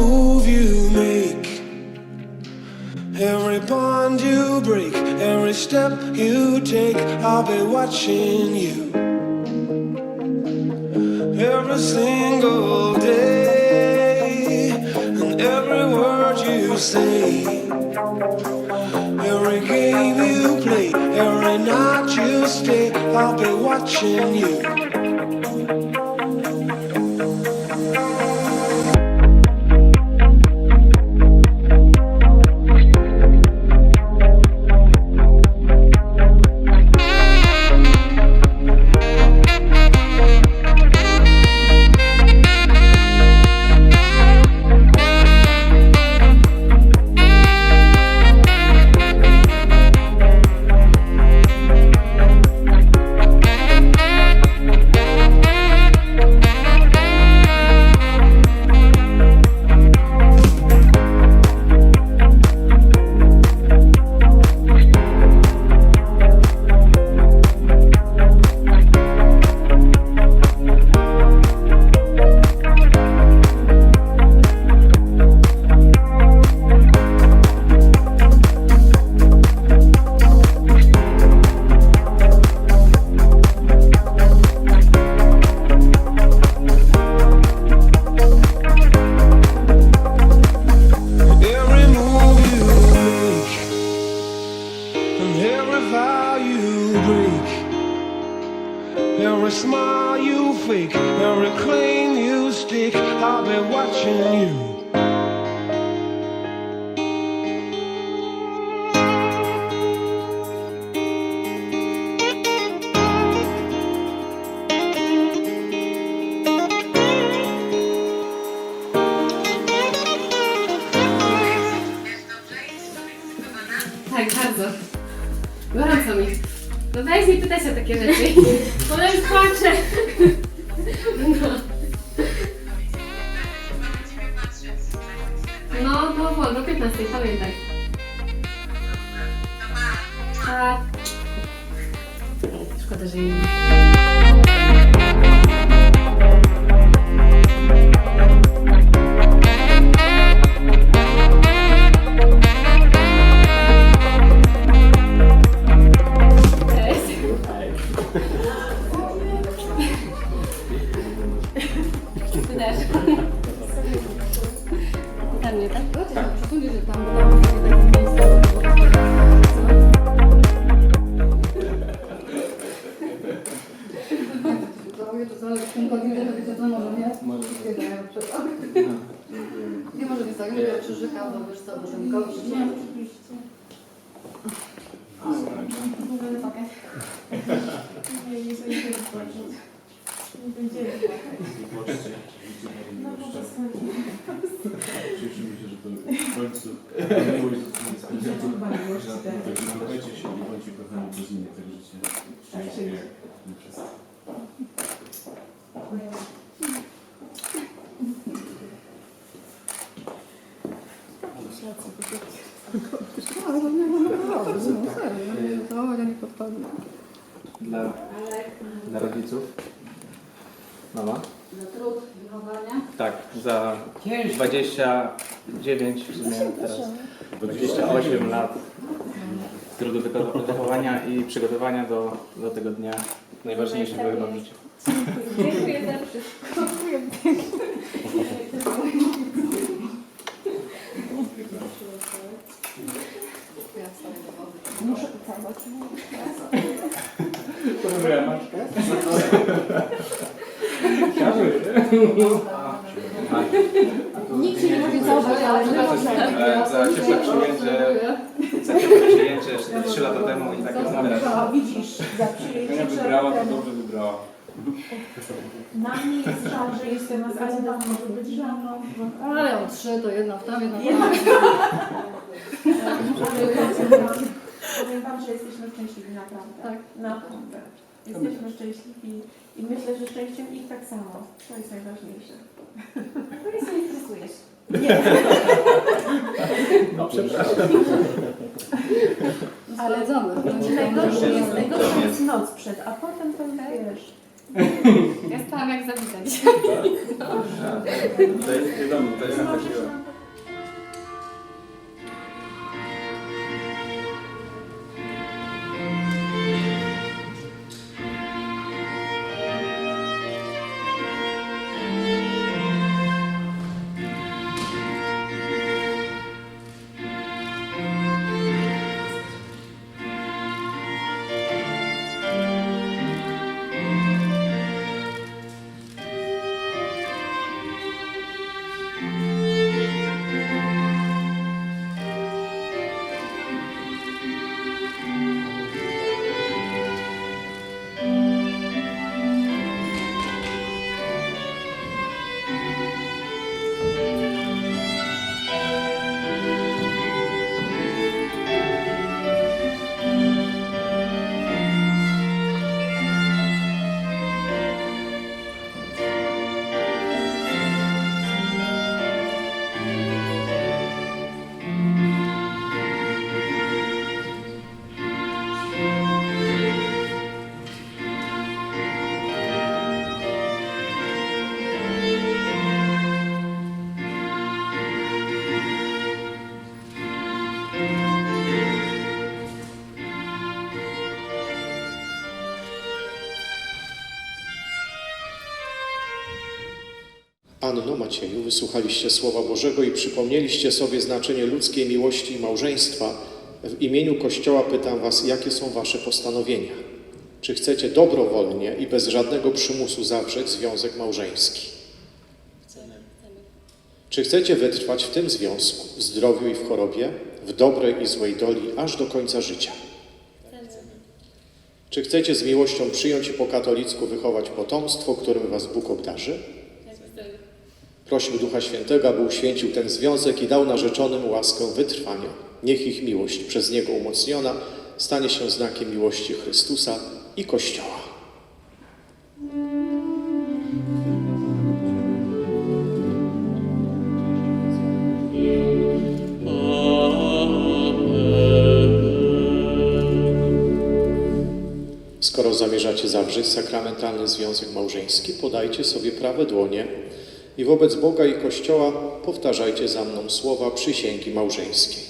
move you make, every bond you break, every step you take, I'll be watching you. Every single day, and every word you say, every game you play, every night you stay, I'll be watching you. No weź nie pytaj o takie rzeczy. Ona już płacze. No, no, no, do 15, pamiętaj. A... Szkoda, że nie. Nie, oczywiście. Możemy płakać. Nie, nie będziemy płacić. Nie będziemy. No po prostu nie. Cieszymy się, że to w końcu tak. Kochajcie się i bądźcie kochani przez innych, tak życie. Szczęście nie wszyscy. Dla, dla rodziców. Mama? Za trud wychowania. Tak, za 29 w sumie teraz. 28 lat trudu wycho- wychowania i przygotowania do, do tego dnia najważniejszego chyba w życiu. Dziękuję za wszystko. Muszę ucałować. Nikt się nie może zabrać, ale my możemy. Za ciepłe przyjęcie, za ciepłe przyjęcie 3 lata temu i tak jest teraz. No, widzisz, za przyjęcie wybrała, to dobrze wybrała. Na mnie jest żal, że jestem, wam może być żalą. Ale on trzy, to jedna w tam, jedna w tam. Powiem wam, że jesteśmy szczęśliwi naprawdę. Tak. Naprawdę. Jesteśmy szczęśliwi i myślę, że szczęściem ich tak samo. To jest najważniejsze. No i sobie stresujesz. No przepraszam. Ale domy. Najgorsze jest, najgorsze jest noc przed, a potem to już wiesz. Ja stałam jak zawitać. To jest wiadomo, to jest na Anno Macieju, wysłuchaliście Słowa Bożego i przypomnieliście sobie znaczenie ludzkiej miłości i małżeństwa. W imieniu Kościoła pytam Was, jakie są Wasze postanowienia? Czy chcecie dobrowolnie i bez żadnego przymusu zawrzeć związek małżeński? Czy chcecie wytrwać w tym związku, w zdrowiu i w chorobie, w dobrej i złej doli, aż do końca życia? Czy chcecie z miłością przyjąć i po katolicku wychować potomstwo, którym Was Bóg obdarzy? Prośmy Ducha Świętego, aby uświęcił ten związek i dał narzeczonym łaskę wytrwania. Niech ich miłość przez Niego umocniona stanie się znakiem miłości Chrystusa i Kościoła. Skoro zamierzacie zawrzeć sakramentalny związek małżeński, podajcie sobie prawe dłonie i wobec Boga i Kościoła powtarzajcie za mną słowa przysięgi małżeńskiej.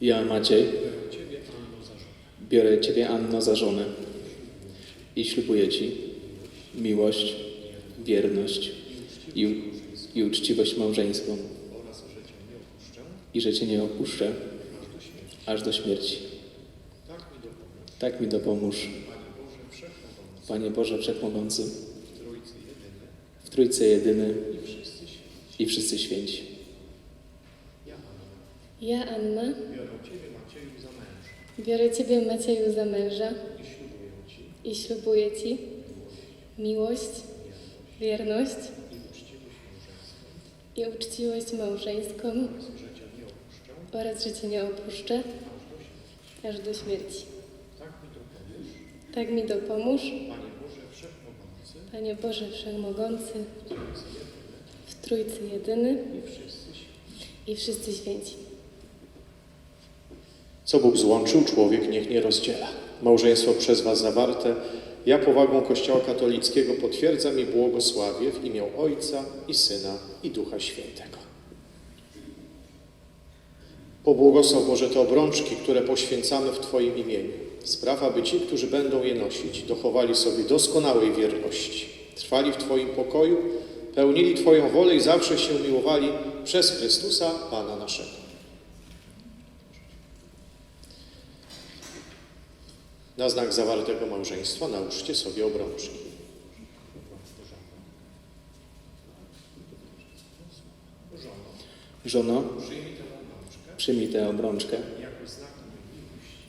Ja, Maciej, biorę Ciebie, Anno, za żonę i ślubuję Ci miłość, wierność i, i uczciwość małżeńską i że Cię nie opuszczę aż do śmierci. Tak mi dopomóż, Panie Boże Wszechmogący, w Trójcy Jedyny i wszyscy święci. Ja, Anna, biorę Ciebie, Macieju, za męża i ślubuję Ci miłość, wierność i uczciwość małżeńską oraz, że Cię nie opuszczę aż do śmierci. Tak mi dopomóż, Panie Boże Wszechmogący, w Trójcy Jedyny i wszyscy święci. Co Bóg złączył, człowiek niech nie rozdziela. Małżeństwo przez Was zawarte, ja powagą Kościoła katolickiego potwierdzam i błogosławię w imię Ojca i Syna i Ducha Świętego. Pobłogosław Boże te obrączki, które poświęcamy w Twoim imieniu. Spraw, aby ci, którzy będą je nosić, dochowali sobie doskonałej wierności, trwali w Twoim pokoju, pełnili Twoją wolę i zawsze się miłowali przez Chrystusa, Pana naszego. Na znak zawartego małżeństwa nałóżcie sobie obrączki. Żono, przyjmij tę obrączkę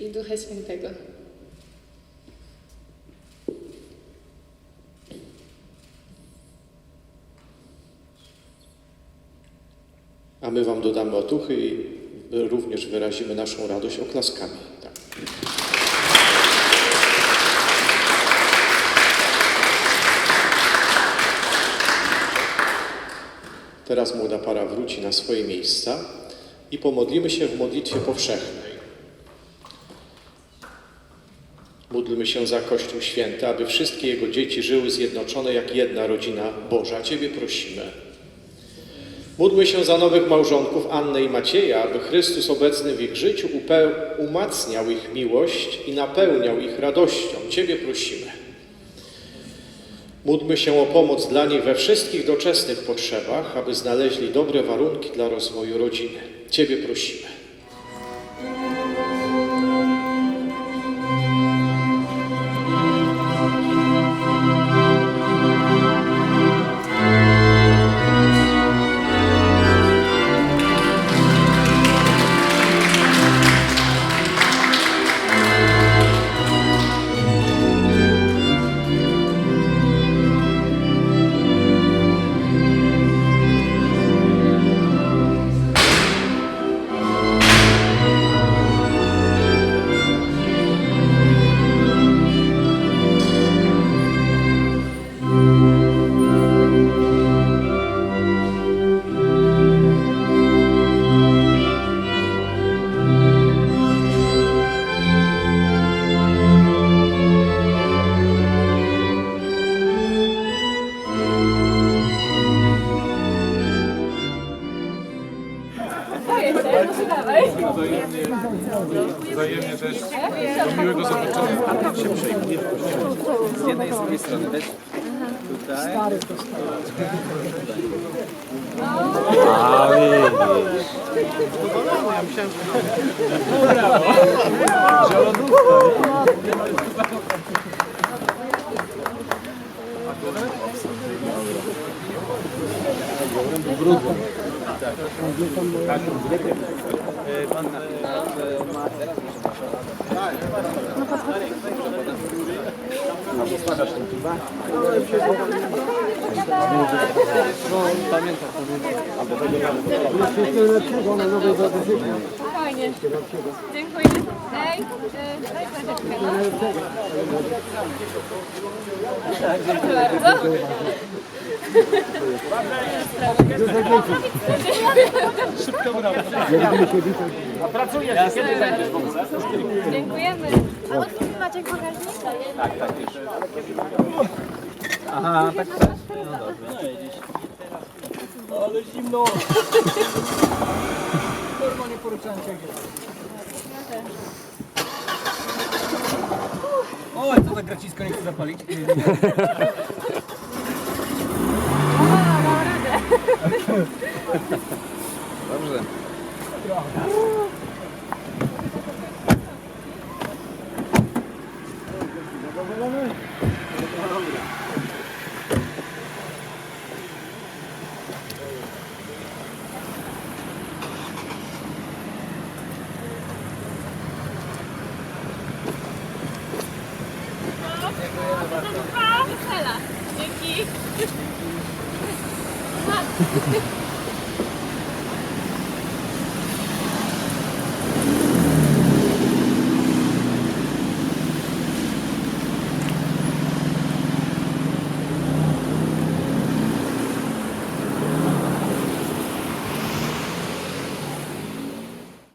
i Ducha Świętego. A my Wam dodamy otuchy i również wyrazimy naszą radość oklaskami. Tak. Teraz młoda para wróci na swoje miejsca i pomodlimy się w modlitwie powszechnej. Módlmy się za Kościół Święty, aby wszystkie Jego dzieci żyły zjednoczone jak jedna rodzina Boża. Ciebie prosimy. Módlmy się za nowych małżonków Annę i Macieja, aby Chrystus obecny w ich życiu umacniał ich miłość i napełniał ich radością. Ciebie prosimy. Módlmy się o pomoc dla nich we wszystkich doczesnych potrzebach, aby znaleźli dobre warunki dla rozwoju rodziny. Ciebie prosimy. wzajemnie też do miłego zobaczenia. Się przejmujemy. Z jednej i z drugiej strony też. Tutaj. A widzisz. Ja myślałem, że... Brawo! Zielonówka. Brudno. Tak. Pan ma teraz Zostawiasz ten chyba? No, pamiętam. Albo będzie pan. Jeszcze tyle czasu, ale nowe zadyszenie. Dziękuję. Dziękuję. Daj, daj karteczkę. Proszę bardzo. Szybko udało. A pracujesz? Kiedy zajmiesz w ogóle? Dziękujemy. A od otwórz Maciek bagażnik? Tak, tak, już. Aha, tak? No dobrze. Ale zimno normalnie poruczancie jak jest. O, co za gracisko nie chce zapalić? Dobrze. Dzięki.